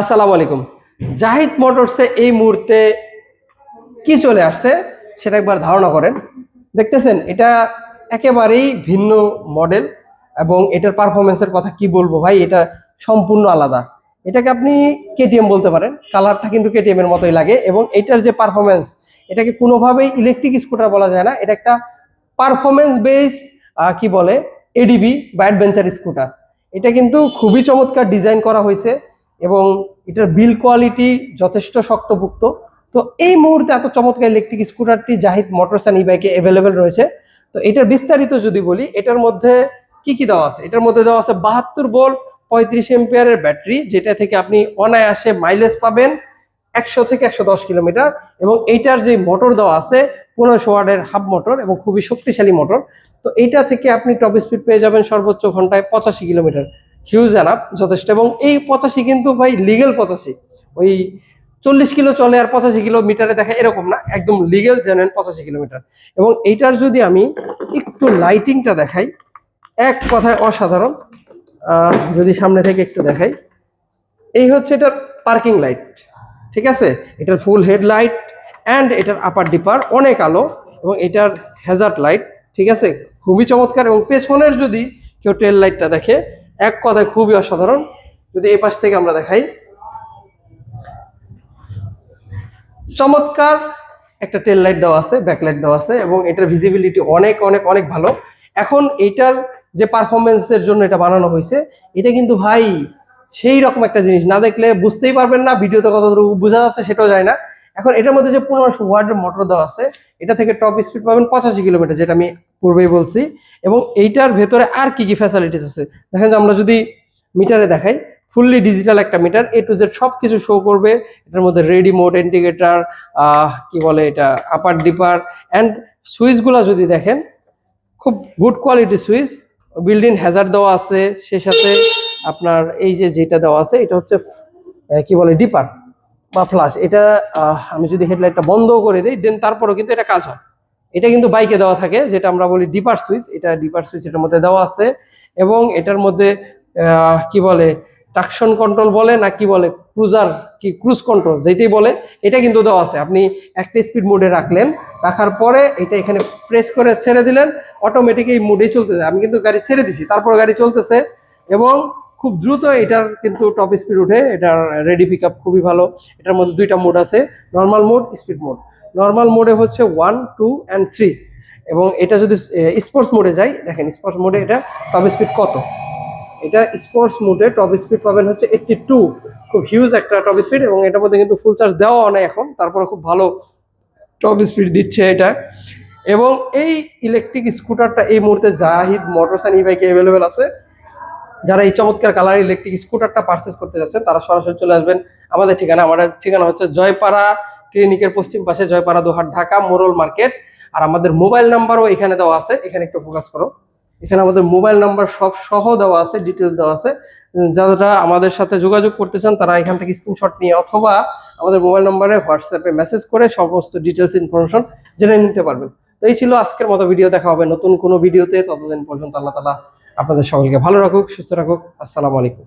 আসসালামু আলাইকুম। জাহিদ মোটরসে এই মুহূর্তে কি চলে আসছে সেটা একবার ধারণা করেন। দেখতেছেন, এটা একেবারেই ভিন্ন মডেল এবং এটার পারফরমেন্সের কথা কি বলব ভাই, এটা সম্পূর্ণ আলাদা। এটাকে আপনি কেটিএম বলতে পারেন, কালারটা কিন্তু কেটিএম এর মতোই লাগে এবং এটার যে পারফরমেন্স এটাকে কোনোভাবেই ইলেকট্রিক স্কুটার বলা যায় না, এটা একটা পারফরমেন্স বেস কি বলে এডিবি বা অ্যাডভেঞ্চার স্কুটার এটা কিন্তু খুবই চমৎকার ডিজাইন করা হয়েছে। এবং এটার বিল কোয়ালিটি যথেষ্ট শক্তপুক্ত তো এই মুহূর্তে এত চমৎকার ইলেকট্রিক স্কুটারটি জাহিদ মোটরস অ্যান্ড ই বাইকে অ্যাভেলেবেল রয়েছে। তো এটার বিস্তারিত যদি বলি, এটার মধ্যে কি কি দেওয়া আছে? এটার মধ্যে দেওয়া আছে বাহাত্তর ভোল্ট পঁয়ত্রিশ এম্পিয়ারের ব্যাটারি যেটা থেকে আপনি অনায়াসে মাইলেজ পাবেন একশো থেকে একশো দশ কিলোমিটার এবং এইটার যে মোটর দেওয়া আছে, পনেরোশো ওয়ার্ডের হাফ মোটর এবং খুবই শক্তিশালী মোটর তো এইটা থেকে আপনি টপ স্পিড পেয়ে যাবেন সর্বোচ্চ ঘন্টায় পঁচাশি কিলোমিটার। হিউজ অ্যানাপ যথেষ্ট। এবং এই পঁচাশি কিন্তু ভাই লিগেল পঁচাশি। ওই চল্লিশ কিলো চলে আর পঁচাশি কিলোমিটারে দেখা এরকম না, একদম লিগেল জেনুইন পঁচাশি কিলোমিটার এবং এইটার যদি আমি একটু লাইটিংটা দেখাই, এক কথায় অসাধারণ যদি সামনে থেকে একটু দেখাই, এই হচ্ছে এটার পার্কিং লাইট ঠিক আছে? এটার ফুল হেডলাইট অ্যান্ড এটার আপার ডিপার অনেক আলো, এবং এটার হ্যাজার্ড লাইট ঠিক আছে? খুবই চমৎকার, এবং পেছনের যদি কেউ টেল লাইটটা দেখে এক কথায় খুবই অসাধারণ। যদি এই পাশ থেকে আমরা দেখাই। চমৎকার একটা টেল লাইট দেওয়া আছে ব্যাকলাইট দেওয়া আছে এবং এটার ভিজিবিলিটি অনেক অনেক অনেক ভালো। এখন এইটার যে পারফরমেন্সের জন্য এটা বানানো হয়েছে, এটা কিন্তু ভাই সেই রকম একটা জিনিস। না দেখলে বুঝতেই পারবেন না ভিডিওতে কতটুকু বোঝা যাচ্ছে সেটাও যায় না। এখন এটার মধ্যে যে পনেরোশো ওয়ার্ডের মোটর দেওয়া আছে, এটা থেকে টপ স্পিড পাবেন পঁচাশি কিলোমিটার যেটা আমি পূর্বেই বলছি, এবং এইটার ভেতরে আর কি কি ফ্যাসিলিটিস আছে? দেখেন যে আমরা যদি মিটারে দেখাই ফুললি ডিজিটাল একটা মিটার এ টু জেড সব কিছু শো করবে। এটার মধ্যে রেডি মোড ইন্ডিকেটার কি বলে এটা আপার ডিপার অ্যান্ড সুইচগুলো যদি দেখেন, খুব good quality switch. Building hazard দেওয়া আছে, সে সাথে আপনার এই যে যেটা দেওয়া আছে, এটা হচ্ছে কি বলে ডিপার বা ফ্লাশ এটা আমি যদি হেডলাইটটা বন্ধও করে দিই দেন তারপরেও কিন্তু এটা কাজ হয়। এটা কিন্তু বাইকে দেওয়া থাকে, যেটা আমরা বলি ডিপার সুইচ এটা ডিপার সুইচ এটার মধ্যে দেওয়া আছে এবং এটার মধ্যে কি বলে ট্রাকশন কন্ট্রোল বলে না কি বলে ক্রুজার কি ক্রুজ কন্ট্রোল যেটাই বলে, এটা কিন্তু দেওয়া আছে। আপনি একটা স্পিড মোডে রাখলেন, রাখার পরে এটা এখানে প্রেস করে ছেড়ে দিলেন অটোমেটিক এই মোডেই চলতেছে। আমি কিন্তু গাড়ি ছেড়ে দিছি, তারপর গাড়ি চলতেছে এবং খুব দ্রুত এটার কিন্তু টপ স্পিড উঠে, এটার রেডি পিক খুবই ভালো। এটার মধ্যে দুইটা মোড আছে normal mode speed mode normal মোডে হচ্ছে ওয়ান টু অ্যান্ড থ্রি এবং এটা যদি স্পোর্টস মোডে যাই, দেখেন স্পোর্টস মোডে এটা টপ স্পিড কত? এটা স্পোর্টস মোডে টপ স্পিড পাবেন হচ্ছে এইটটি টু খুব হিউজ একটা টপ স্পিড এবং এটার মধ্যে কিন্তু ফুল চার্জ দেওয়া নেই এখন। তারপরে খুব ভালো টপ স্পিড দিচ্ছে এটা। এবং এই ইলেকট্রিক স্কুটারটা এই মুহূর্তে জাহিদ মোটরস অ্যান্ড বাইকে অ্যাভেলেবেল আছে। যারা এই চমৎকার কালার ইলেকট্রিক স্কুটারটা পারচেস করতে যাচ্ছেন, তারা সরাসরি চলে আসবেন। আমাদের ঠিকানা আমাদের ঠিকানা হচ্ছে জয়পাড়া ক্লিনিকের পশ্চিম পাশে জয়পাড়া দোহাট ঢাকা মোরল মার্কেট। আর আমাদের মোবাইল নাম্বারও এখানে দেওয়া আছে। এখানে একটু ফোকাস করো। এখানে আমাদের মোবাইল নাম্বার সব সহ দেওয়া আছে ডিটেলস দেওয়া আছে। যারা আমাদের সাথে যোগাযোগ করতে চান, তারা এখান থেকে স্ক্রিনশট নিয়ে অথবা আমাদের মোবাইল নাম্বারে হোয়াটসঅ্যাপে মেসেজ করে সমস্ত ডিটেলস ইনফরমেশন জেনে নিতে পারবেন। তো এই ছিল আজকের মতো ভিডিও দেখা হবে নতুন কোনো ভিডিওতে ততদিন পর্যন্ত আল্লাহ তালা আপনাদের সকলকে ভালো রাখুক, সুস্থ রাখুক। আসসালামু আলাইকুম।